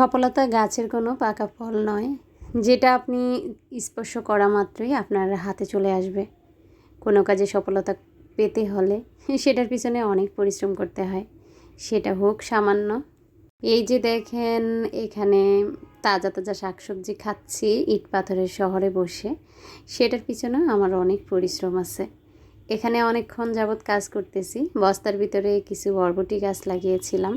সফলতা গাছের কোনো পাকা ফল নয়, যেটা আপনি স্পর্শ করা মাত্রই আপনার হাতে চলে আসবে। কোনো কাজে সফলতা পেতে হলে সেটার পিছনে অনেক পরিশ্রম করতে হয়। সেটা হোক সামান্য। এই যে দেখেন, এখানে তাজা তাজা শাকসবজি খাচ্ছি ইট পাথরের শহরে বসে। সেটার পিছনে আমার অনেক পরিশ্রম আছে। এখানে অনেকক্ষণ যাবৎ কাজ করতেছি। বস্তার ভিতরে কিছু বরবটি গাছ লাগিয়েছিলাম।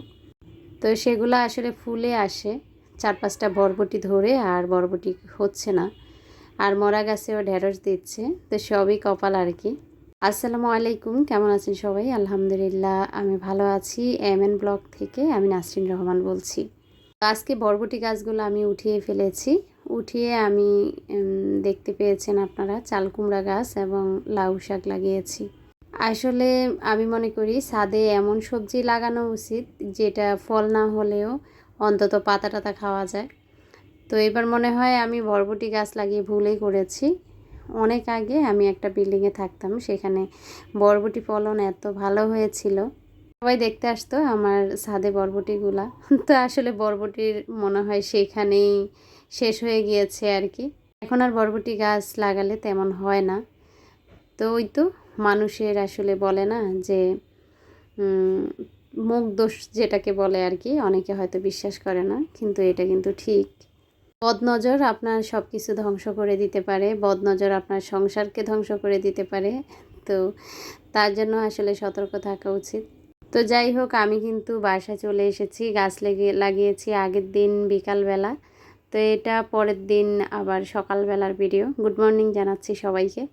তো সেগুলো আসলে ফুলে আসে। চার পাঁচটা বরবটি ধরে আর বরবটি হচ্ছে না। আর মরা গাছেও ঢেঁড়স দিচ্ছে। তো সবই কপাল আর কি। আসসালামু আলাইকুম, কেমন আছেন সবাই? আলহামদুলিল্লাহ, আমি ভালো আছি। এম এন ব্লক থেকে আমি নাসরিন রহমান বলছি। আজকে বরবটি গাছগুলো আমি উঠিয়ে ফেলেছি। উঠিয়ে আমি দেখতে পেয়েছেন আপনারা চাল কুমড়া গাছ এবং লাউ শাক লাগিয়েছি। আসলে আমি মনে করি ছাদে এমন সবজি লাগানো উচিত যেটা ফল না হলেও অন্তত পাতা টাতা খাওয়া যায়। তো এবার মনে হয় আমি বরবটি গাছ লাগিয়ে ভুলেই করেছি। অনেক আগে আমি একটা বিল্ডিংয়ে থাকতাম, সেখানে বরবটি ফলন এত ভালো হয়েছিল। সবাই দেখতে আসতো আমার ছাদে বরবটিগুলা। তো আসলে বরবটির মনে হয় সেখানেই শেষ হয়ে গিয়েছে আর কি। এখন আর বরবটি গাছ লাগালে তেমন হয় না। তো ওই তো মানুষের আসলে বলে না যে মুখ দোষ যেটাকে বলে আর কি, অনেকে হয়তো বিশ্বাস করে না, কিন্তু এটা কিন্তু ঠিক। বদনজর আপনার সব কিছু ধ্বংস করে দিতে পারে, বদনজর আপনার সংসারকে ধ্বংস করে দিতে পারে, তো তার জন্য আসলে সতর্ক থাকা উচিত। তো যাই হোক, আমি কিন্তু বাসায় চলে এসেছি, গাছ লেগে, লাগিয়েছি আগের দিন বিকালবেলা। তো এটা পরের দিন আবার সকালবেলার ভিডিও গুড মর্নিং জানাচ্ছি সবাইকে।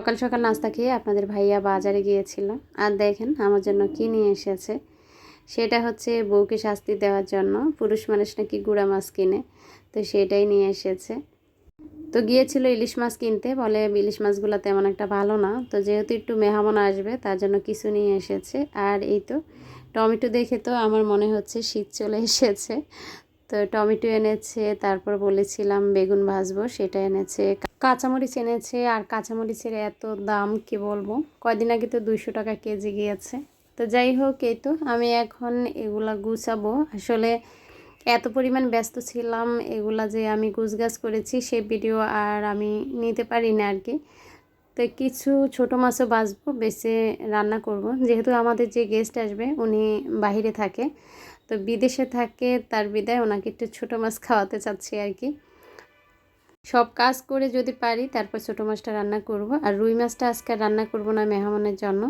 সকাল সকাল নাস্তা খেয়ে আপনাদের ভাইয়া বাজারে গিয়েছিল। আর দেখেন আমার জন্য কী নিয়ে এসেছে। সেটা হচ্ছে বউকে শাস্তি দেওয়ার জন্য পুরুষ মানুষ নাকি গুঁড়া মাছ কিনে। তো সেটাই নিয়ে এসেছে। তো গিয়েছিল ইলিশ মাছ কিনতে। বলে ইলিশ মাছগুলো তেমন একটা ভালো না। তো যেহেতু একটু মেহমান আসবে, তার জন্য কিছু নিয়ে এসেছে। আর এই তো টমেটো দেখে তো আমার মনে হচ্ছে শীত চলে এসেছে। তো টমেটো এনেছে, তারপর বলেছিলাম বেগুন ভাজবো, সেটা এনেছে। কাঁচামরিচ এনেছে, আর কাঁচামরিচের এত দাম কি বলব? কয়দিন আগে তো দুইশো টাকা কেজি গিয়েছে। তো যাই হোক, এই তো আমি এখন এগুলা গুছাবো। আসলে এত পরিমাণ ব্যস্ত ছিলাম, এগুলা যে আমি গুছগাছ করেছি সেই ভিডিও আর আমি নিতে পারি না আর কি। তো কিছু ছোট মাছও বাঁচবো, বেছে রান্না করব। যেহেতু আমাদের যে গেস্ট আসবে, উনি বাইরে থাকে। তো বিদেশে থাকে, তার বিদায় ওনাকে একটু ছোটো মাছ খাওয়াতে চাচ্ছি আর কি। সব কাজ করে যদি পারি, তারপর ছোটো মাছটা রান্না করব। আর রুই মাছটা আজকে রান্না করব না মেহমানের জন্য।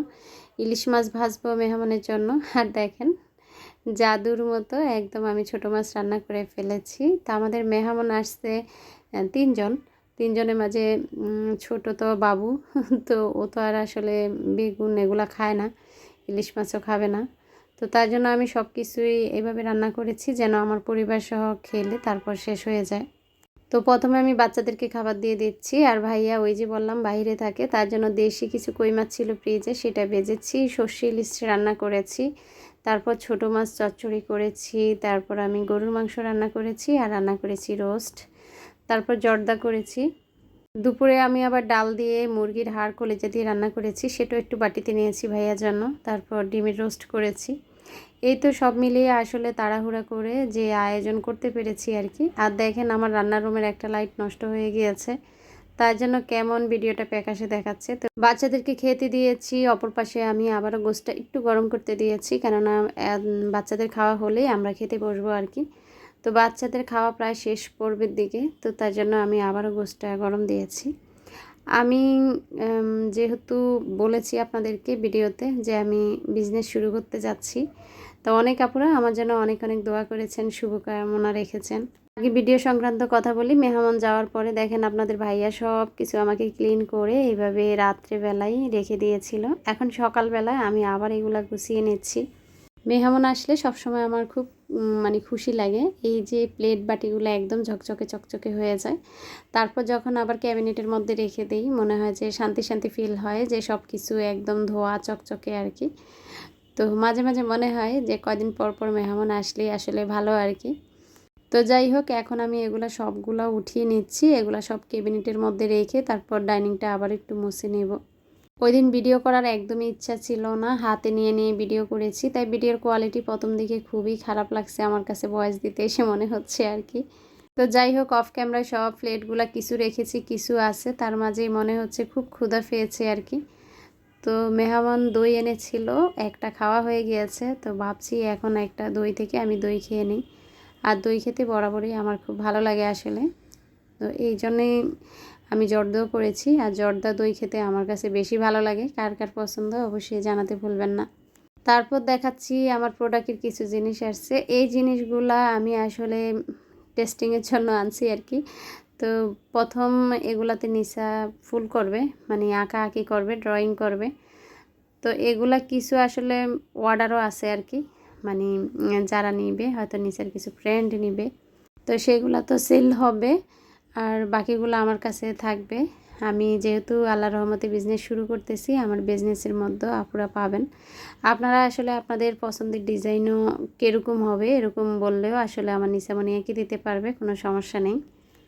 ইলিশ মাছ ভাজবো মেহমানের জন্য। আর দেখেন, জাদুর মতো একদম আমি ছোটো মাছ রান্না করে ফেলেছি। তা আমাদের মেহমান আসছে তিনজন। তিনজনের মাঝে ছোট তো বাবু। তো ও তো আর আসলে বেগুন এগুলা খায় না, ইলিশ মাছও খাবে না। তো তার জন্য আমি সব কিছুই এভাবে রান্না করেছি যেন আমার পরিবার সহ খেলে তারপর শেষ হয়ে যায়। তো প্রথমে আমি বাচ্চাদেরকে খাবার দিয়ে দিচ্ছি আর ভাইয়া ওই যে বললাম বাইরে থাকে তার জন্য দেশি কিছু কই মাছ ছিল ফ্রিজে সেটা বেজেছি সর্ষে ইলিশ রান্না করেছি, তারপর ছোটো মাছ চচ্চড়ি করেছি, তারপর আমি গরুর মাংস রান্না করেছি আর রান্না করেছি রোস্ট, তারপর জর্দা করেছি। দুপুরে আমি আবার ডাল দিয়ে মুরগির হাড় কলেজা দিয়ে রান্না করেছি, সেটাও একটু বাটিতে নিয়েছি ভাইয়ার জন্য, তারপর ডিমের রোস্ট করেছি। এই তো সব মিলিয়ে আসলে তাড়াহুড়া করে যে আয়োজন করতে পেরেছি আর কি। আর দেখেন আমার রান্নার রুমের একটা লাইট নষ্ট হয়ে গিয়েছে। তার জন্য কেমন ভিডিওটা প্যাকাশে দেখাচ্ছে। তো বাচ্চাদেরকে খেতে দিয়েছি, অপর পাশে আমি আবারও গোসটা একটু গরম করতে দিয়েছি। কেননা বাচ্চাদের খাওয়া হলেই আমরা খেতে বসবো আর কি। তো বাচ্চাদের খাওয়া প্রায় শেষ পর্বের দিকে। তো তার জন্য আমি আবারও গোসটা গরম দিয়েছি। আমি যেহেতু বলেছি আপনাদেরকে ভিডিওতে যে আমি বিজনেস শুরু করতে যাচ্ছি, তো অনেক আপুরা আমার জন্য অনেক অনেক দোয়া করেছেন, শুভকামনা রেখেছেন। আগে ভিডিও সংক্রান্ত কথা বলি, মেহমান যাওয়ার পরে দেখেন আপনাদের ভাইয়া সব কিছু আমাকে ক্লিন করে এইভাবে রাত্রেবেলায় রেখে দিয়েছিল। এখন সকালবেলায় আমি আবার এগুলা গুছিয়ে নিচ্ছি। মেহমান আসলে সবসময় আমার খুব মানে খুশি লাগে। এই যে প্লেট বাটিগুলো একদম ঝকঝকে চকচকে হয়ে যায়। তারপর যখন আবার ক্যাবিনেটের মধ্যে রেখে দিই, মনে হয় যে শান্তি শান্তি ফিল হয় যে সব কিছু একদম ধোয়া চকচকে আর কি। তো মাঝে মাঝে মনে হয় যে কয়দিন পর পর মেহমান আসলেই আসলে ভালো আর কি। তো যাই হোক, এখন আমি এগুলো সবগুলো উঠিয়ে নিচ্ছি। এগুলো সব ক্যাবিনেটের মধ্যে রেখে তারপর ডাইনিংটা আবার একটু মুছে নেব। ওই দিন ভিডিও করার একদমই ইচ্ছা ছিল না। হাতে নিয়ে নিয়ে ভিডিও করেছি, তাই ভিডিওর কোয়ালিটি প্রথম দিকে খুবই খারাপ লাগছে আমার কাছে ভয়েস দিতে এসে মনে হচ্ছে আর কি। তো যাই হোক অফ ক্যামেরায় সব প্লেটগুলো কিছু রেখেছি, কিছু আছে, তার মাঝেই মনে হচ্ছে খুব ক্ষুধা পেয়েছে আর কি। তো মেহমান দই এনেছিল, একটা খাওয়া হয়ে গিয়েছে, তো ভাবছি এখন একটা দই থেকে আমি দই খেয়ে নিই। আর দই খেতে বরাবরই আমার খুব ভালো লাগে আসলে। তো এই জন্যেই আমি জর্দাও করেছি আর জর্দা দই খেতে আমার কাছে বেশি ভালো লাগে। কার কার পছন্দ অবশ্যই জানাতে ভুলবেন না। তারপর দেখাচ্ছি আমার প্রোডাক্টের কিছু জিনিস আসছে। এই জিনিসগুলা আমি আসলে টেস্টিংয়ের জন্য আনছি আর কি। তো প্রথম এগুলাতে নিশা ফুল করবে মানে আঁকা আঁকি করবে ড্রয়িং করবে। তো এগুলা কিছু আসলে অর্ডারও আছে আর কি। মানে যারা নিবে হয়তো নিচের কিছু ফ্রেন্ড নিবে। তো সেগুলো তো সেল হবে। আর বাকিগুলো আমার কাছে থাকবে। আমি যেহেতু আল্লাহ রহমতে বিজনেস শুরু করতেছি, আমার বিজনেসের মধ্যে আপুরা পাবেন। আপনারা আসলে আপনাদের পছন্দের ডিজাইনও কীরকম হবে এরকম বললেও আসলে আমার নিশামণি এঁকে দিতে পারবে, কোনো সমস্যা নেই।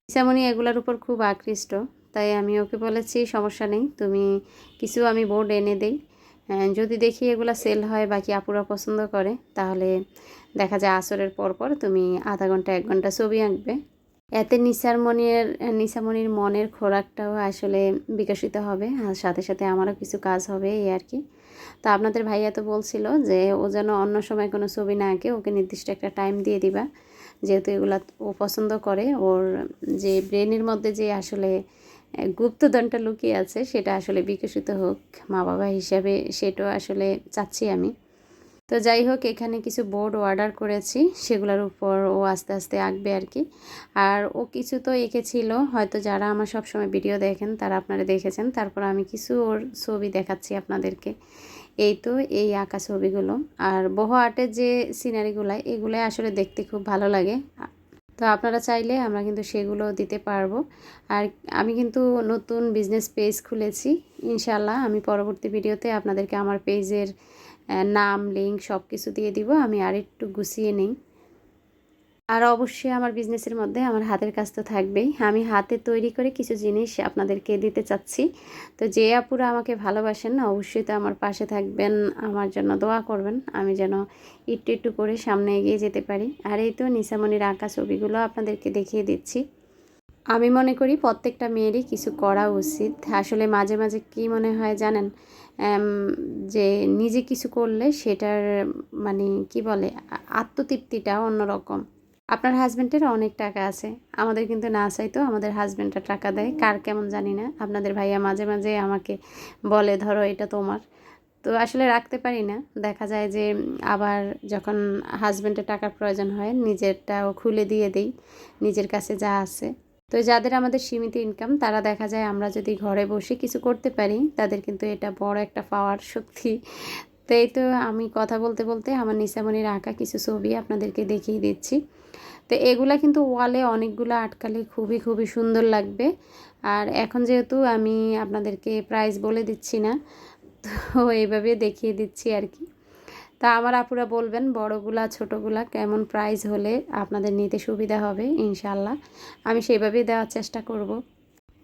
নিশামণি এগুলোর উপর খুব আকৃষ্ট, তাই আমি ওকে বলেছি, সমস্যা নেই, তুমি কিছু আমি বোর্ড এনে দেই। যদি দেখি এগুলো সেল হয়, বাকি আপুরা পছন্দ করে, তাহলে দেখা যায় আসরের পর পর তুমি আধা ঘণ্টা, এক ঘণ্টা ছবি আঁকবে। এতে নিসার মনির নিসামনির মনের খোরাকটাও আসলে বিকশিত হবে আর সাথে সাথে আমারও কিছু কাজ হবে এই আর কি। তো আপনাদের ভাইয়া তো বলছিল যে ও যেন অন্য সময় কোনো ছবি না আঁকে, ওকে নির্দিষ্ট একটা টাইম দিয়ে দিবা। যেহেতু এগুলা ও পছন্দ করে, ওর যে ব্রেনের মধ্যে যে আসলে গুপ্তধনটা লুকিয়ে আছে, সেটা আসলে বিকশিত হোক। মা বাবা হিসাবে সেটাও আসলে চাচ্ছি আমি। তো যাই হোক, এখানে কিছু বোর্ড অর্ডার করেছি, সেগুলোর উপর ও আস্তে আস্তে আঁকবে আর কি। আর ও কিছু তো এঁকেছিল, হয়তো যারা আমার সবসময় ভিডিও দেখেন, তারা আপনারা দেখেছেন। তারপর আমি কিছু ওর ছবি দেখাচ্ছি আপনাদেরকে। এই তো এই আঁকা ছবিগুলো। আর বহু আর্টের যে সিনারিগুলো এগুলো আসলে দেখতে খুব ভালো লাগে। তো আপনারা চাইলে আমরা কিন্তু সেগুলো দিতে পারব। আর আমি কিন্তু নতুন বিজনেস পেজ খুলেছি। ইনশাল্লাহ আমি পরবর্তী ভিডিওতে আপনাদেরকে আমার পেজের নাম লিঙ্ক সব কিছু দিয়ে দিব, আমি আর একটু গুছিয়ে নিই। আর অবশ্যই আমার বিজনেসের মধ্যে আমার হাতের কাজ তো থাকবেই। আমি হাতে তৈরি করে কিছু জিনিস আপনাদেরকে দিতে চাচ্ছি। তো যে আপুরা আমাকে ভালোবাসেন, অবশ্যই তো আমার পাশে থাকবেন, আমার জন্য দোয়া করবেন, আমি যেন একটু একটু করে সামনে এগিয়ে যেতে পারি। আর এই তো নিসামনির আঁকা ছবিগুলো আপনাদেরকে দেখিয়ে দিচ্ছি। আমি মনে করি প্রত্যেকটা মেয়েরই কিছু করা উচিত। আসলে মাঝে মাঝে কি মনে হয় জানেন? যে নিজে কিছু করলে সেটার মানে কি বলে আত্মতৃপ্তিটা অন্যরকম। আপনার হাজব্যান্ডের অনেক টাকা আছে। আমাদের কিন্তু না চাইতো আমাদের হাজব্যান্ডটা টাকা দেয়। কার কেমন জানি না। আপনাদের ভাইয়া মাঝে মাঝে আমাকে বলে, ধরো এটা তোমার। তো আসলে রাখতে পারি না। দেখা যায় যে আবার যখন হাজব্যান্ডের টাকার প্রয়োজন হয়, নিজেরটাও খুলে দিয়ে দেই। নিজের কাছে যা আছে। তো যাদের আমাদের সীমিত ইনকাম তারা দেখা যায় আমরা যদি ঘরে বসে কিছু করতে পারি, তাদের কিন্তু এটা বড় একটা পাওয়ার শক্তি। তো এই তো আমি কথা বলতে বলতে আমার নিসামনির আঁকা কিছু ছবি আপনাদেরকে দেখিয়ে দিচ্ছি। তো এগুলা কিন্তু ওয়ালে অনেকগুলো আটকালে খুবই খুবই সুন্দর লাগবে। আর এখন যেহেতু আমি আপনাদেরকে প্রাইস বলে দিচ্ছি না, তো এইভাবে দেখিয়ে দিচ্ছি আর কি। তা আমার আপুরা বলবেন, বড়গুলা, ছোটোগুলা কেমন প্রাইস হলে আপনাদের নিতে সুবিধা হবে ইনশাল্লাহ আমি সেইভাবেই দেওয়ার চেষ্টা করব।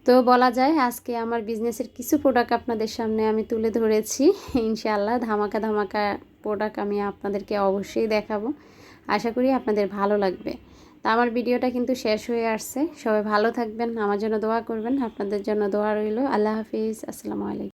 তো বলা যায়, আজকে আমার বিজনেসের কিছু প্রোডাক্ট আপনাদের সামনে আমি তুলে ধরেছি। ইনশাল্লাহ ধামাকা ধামাকা প্রোডাক্ট আমি আপনাদেরকে অবশ্যই দেখাবো। আশা করি আপনাদের ভালো লাগবে। তা আমার ভিডিওটা কিন্তু শেষ হয়ে আসছে। সবাই ভালো থাকবেন, আমার জন্য দোয়া করবেন। আপনাদের জন্য দোয়া রইল। আল্লাহ হাফিজ। আসসালামু আলাইকুম।